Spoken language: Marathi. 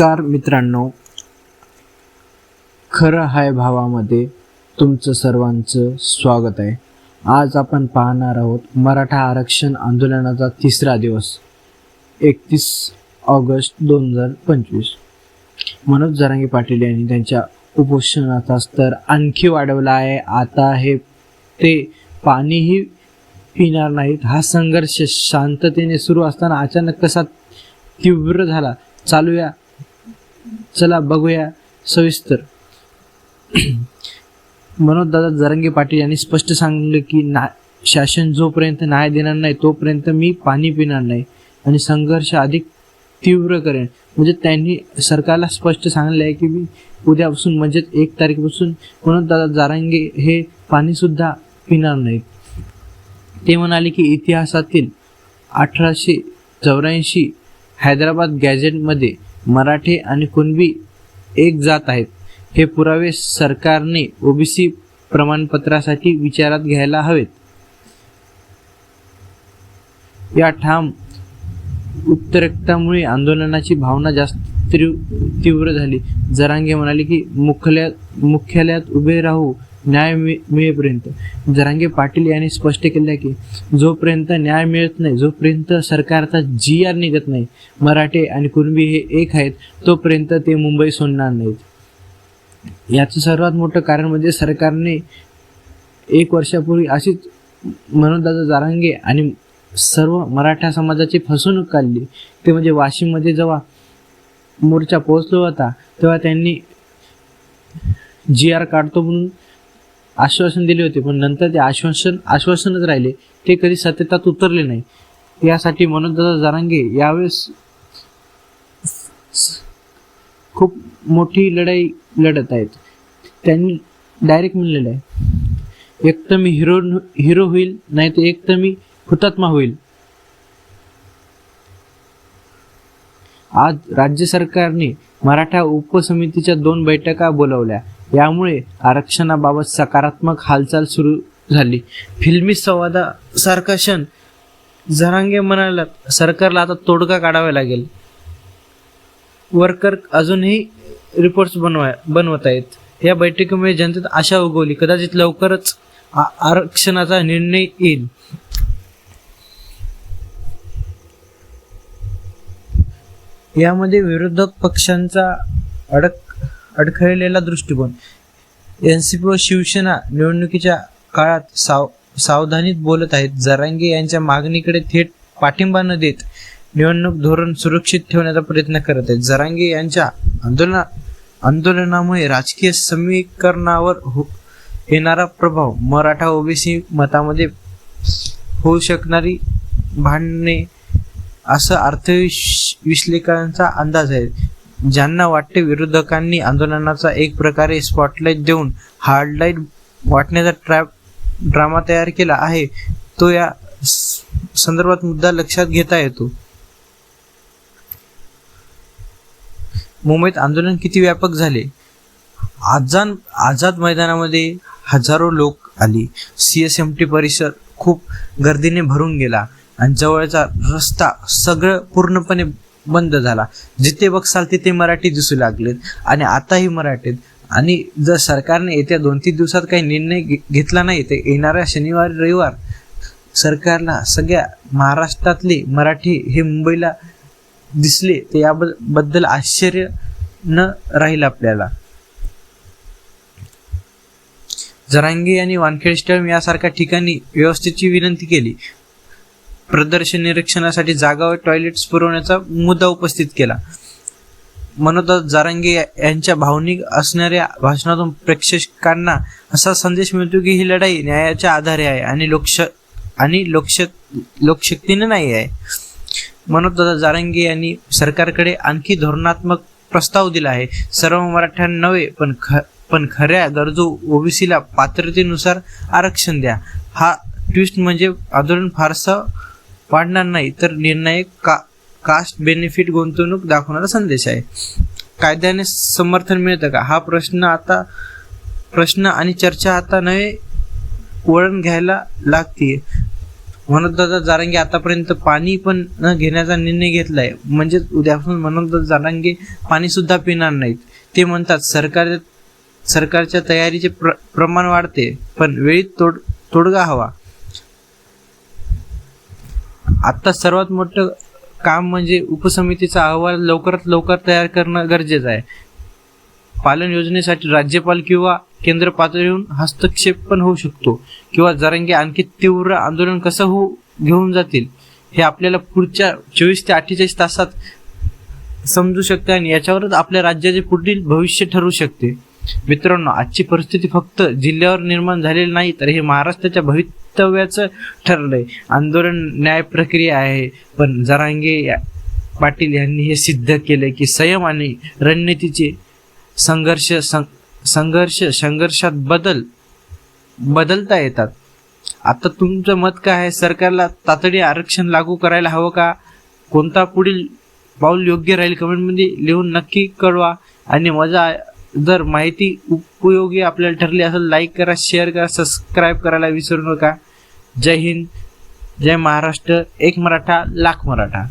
नमस्कार मित्रांनो. खरं हाय भावामध्ये तुमचं सर्वांचं स्वागत आहे. आज आपण पाहणार आहोत मराठा आरक्षण आंदोलनाचा तिसरा दिवस एकतीस ऑगस्ट दोन हजार पंचवीस. मनोज जरांगे पाटील यांनी त्यांच्या उपोषणाचा स्तर आणखी वाढवला आहे. आता हे ते पाणीही पिणार नाहीत. हा संघर्ष शांततेने सुरू असताना अचानक कसा तीव्र झाला चालूया चला बघूया. सविस्तर. मनोजदादा जरंगे पाटील यांनी स्पष्ट सांगितलं की ना शासन जोपर्यंत न्याय देणार नाही तोपर्यंत मी पाणी पिणार नाही आणि संघर्ष अधिक तीव्र करेन. म्हणजे त्यांनी सरकारला स्पष्ट सांगितलं आहे की मी उद्यापासून म्हणजेच एक तारखेपासून मनोज दादा जारांगे हे पाणीसुद्धा पिणार नाहीत. ते म्हणाले की इतिहासातील अठराशे चौऱ्याऐंशी हैदराबाद गॅझेटमध्ये मराठे आणि कुणबी एक जात आहेत. हे पुरावे सरकारने ओबीसी प्रमाणपत्रासाठी विचारात घ्यायला हवेत. या ठाम उत्तरेक्तामुळे आंदोलनाची भावना जास्त तीव्र तीव्र झाली. जरांगे म्हणाले की मुख्यालयात मुख्यालयात उभे राहू न्याय मिळेपर्यंत. जरांगे पाटील यांनी स्पष्ट केले आहे की जोपर्यंत न्याय मिळत नाही जोपर्यंत सरकारचा जी आर निघत नाही मराठे आणि कुणबी हे एक आहेत तोपर्यंत ते मुंबई सोडणार नाहीत. याचं सर्वात मोठं कारण म्हणजे सरकारने एक वर्षापूर्वी अशीच मनोजदादा जारांगे आणि सर्व मराठा समाजाची फसवणूक काढली. ते म्हणजे वाशिममध्ये जेव्हा मोर्चा पोहोचलो होता तेव्हा त्यांनी जी आर काढतो म्हणून आश्वासन दिले होते पण नंतर ते आश्वासन आश्वासनच राहिले. ते कधी सत्यतात उतरले नाही. यासाठी मनोजदादा जारांगे यावेळेस खूप मोठी लढाई लढत आहेत. त्यांनी डायरेक्ट म्हणलेलं आहे. एक तर मी हिरो हिरो होईल नाही तर एक तर मी हुतात्मा होईल. आज राज्य सरकारने मराठा उपसमितीच्या दोन बैठका बोलावल्या. यामुळे आरक्षणाबाबत सकारात्मक हालचाल सुरू झाली. फिल्मी संवादासारखा क्षण. जरांगे म्हणाला सरकारला आता तोडगा काढावा लागेल. वर्कर अजूनही रिपोर्ट्स बनवाय बनवत आहेत. या बैठकीमुळे जनतेत आशा उगवली. कदाचित लवकरच आरक्षणाचा निर्णय येईल. यामध्ये विरोधक पक्षांचा अडक अडखळलेला दृष्टिकोन. एन सी पी व शिवसेना निवडणुकीच्या काळात साव सावधानीत बोलत आहेत. जरांगे यांच्या मागणीकडे थेट पाठिंबा न देत निवडणूक धोरण सुरक्षित ठेवण्याचा प्रयत्न करत आहेत. जरांगे यांच्या आंदोलना आंदोलनामुळे राजकीय समीकरणावर हो येणारा प्रभाव मराठा ओबीसी मतामध्ये होऊ शकणारी भांडणे असं अर्थविश्लेषकांचा अंदाज आहे. ज्यांना वाटते विरोधकांनी आंदोलनाचा एक प्रकारे स्पॉटलाईट देऊन हार्डलाईट वाटण्याचा ट्रॅप ड्रामा तयार केला आहे तो या संदर्भात मुद्दा लक्षात घेता येतो. मुंबईत आंदोलन किती व्यापक झाले? आजान आझाद मैदानामध्ये हजारो लोक आली. सी एस एम टी परिसर खूप गर्दीने भरून गेला. आणि जवळचा रस्ता सगळं पूर्णपणे बंद झाला. जिथे बघसाल तिथे मराठी दिसू लागलेत. आणि आताही मराठीत. आणि जर सरकारने येत्या दोन तीन दिवसात काही निर्णय घे- घेतला नाही तर येणाऱ्या शनिवार रविवार सरकारला सगळ्या महाराष्ट्रातले मराठी हे मुंबईला दिसले तर याबद्दल आश्चर्य न राहील आपल्याला. जरांगे यांनी वानखेड स्टेडियम यासारख्या ठिकाणी व्यवस्थेची विनंती केली. प्रदर्शन निरीक्षणासाठी जागा व टॉयलेट्स पुरवण्याचा मुद्दा उपस्थित केला. मनोज जारांगे यांच्या भावनिक असणाऱ्या भाषणातून प्रेक्षकांना असा संदेश मिळतो की ही लढाई न्यायाच्या आधारे आहे आणि लोकश आणि लोकश लोकशक्तीने नाही आहे. मनोजदादा जारंगे यांनी सरकारकडे आणखी धोरणात्मक प्रस्ताव दिला आहे. सर्व मराठ्यांना नव्हे पण ख पण खऱ्या गरजू ओबीसीला पात्रतेनुसार आरक्षण द्या. हा ट्विस्ट म्हणजे आंदोलन फारसं वाढणार नाही तर निर्णायक का कास्ट बेनिफिट गुंतवणूक दाखवणारा संदेश आहे. कायद्याने समर्थन मिळतं का? हा प्रश्न आता प्रश्न आणि चर्चा आता नवे वळण घ्यायला लागते मनोजदादा जारांगे आतापर्यंत पाणी पण न घेण्याचा निर्णय घेतलाय. म्हणजे उद्यापासून मनोजदा जारांगे पाणी सुद्धा पिणार नाहीत. ते म्हणतात सरकार सरकारच्या तयारीचे प्र, प्रमाण वाढते पण वेळीत तोड तोडगा हवा. आत्ता सर्वात मोठं काम म्हणजे उपसमितीचा अहवाल लवकरात लवकर तयार करणं गरजेचं आहे. पालन योजनेसाठी राज्यपाल किंवा केंद्र पातळीहून हस्तक्षेप पण होऊ शकतो किंवा जरांगे आणखी तीव्र आंदोलन कसं होऊ घेऊन जातील हे आपल्याला पुढच्या चोवीस ते अठ्ठेचाळीस तासात समजू शकते आणि याच्यावरच आपल्या राज्याचे पुढील भविष्य ठरू शकते. मित्रांनो आजची परिस्थिती फक्त जिल्ह्यावर निर्माण झालेली नाही तर हे महाराष्ट्राच्या भवितव्याचं ठरलंय. आंदोलन न्याय प्रक्रिया आहे पण जरांगे या- पाटील यांनी हे सिद्ध केले की संयम आणि रणनीतीचे संघर्ष सं- संघर्ष संघर्षात बदल बदलता येतात. आता तुमचं मत काय आहे? सरकारला तातडी आरक्षण लागू करायला हवं का? कोणता पुढील पाऊल योग्य राहील? कमेंटमध्ये लिहून नक्की कळवा. आणि मजा जर माहिती उपयोगी आपल्याला ठरली असेल लाईक करा शेअर करा सबस्क्राईब करायला विसरू नका. जय हिंद जय महाराष्ट्र एक मराठा लाख मराठा.